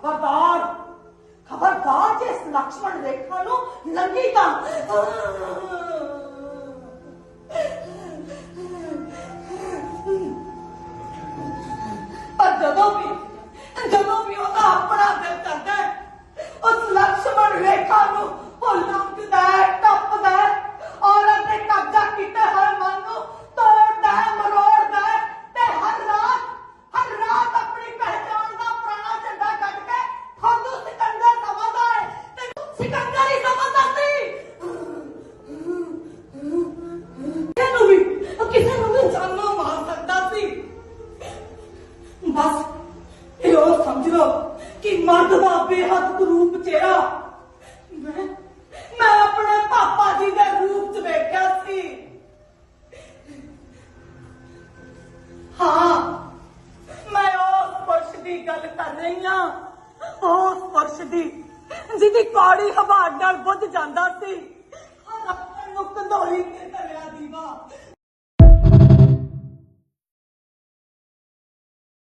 ਖਬਰਦਾਰ। ਖਬਰਦਾਰ ਜੇ ਇਸ ਲਕਸ਼ਮਣ ਰੇਖਾ ਨੂੰ ਲੰਗੀ ਤਾਂ ਪਰ ਜਦੋਂ ਵੀ ਤੇ ਸਿਕੰਦਰ ਹੀ ਸਮਝਦਾ ਵੀ ਕਿਸੇ ਨੂੰ ਵੀ ਜਾਨੋਂ ਮਾਰ ਸਕਦਾ ਸੀ। ਬਸ, ਇਹ ਉਹ ਸਮਝ ਲਓ ਕਿ ਮਰਦ ਦਾ ਬੇਹੱਦ ਰੂਪ ਚਿਹਰਾ। ਮੈਂ ਮੈਂ ਆਪਣੇ ਪਾਪਾ ਜੀ ਦੇ ਰੂਪ ਚ ਵੇਖਿਆ ਸੀ। ਹਾਂ, ਮੈਂ ਉਸ ਪੁਰਸ਼ ਦੀ ਗੱਲ ਕਰ ਰਹੀ ਹਾਂ। ਉਸ ਪੁਰਸ਼ ਦੀ ਜਿਹਦੀ ਕੌੜੀ ਹਵਾ ਨਾਲ ਬੁੱਝ ਜਾਂਦਾ ਸੀ। ਹਰ ਅੱਖਰ ਨੂੰ ਕੰਧੋਲੀ ਧਰਿਆ ਦੀਵਾ?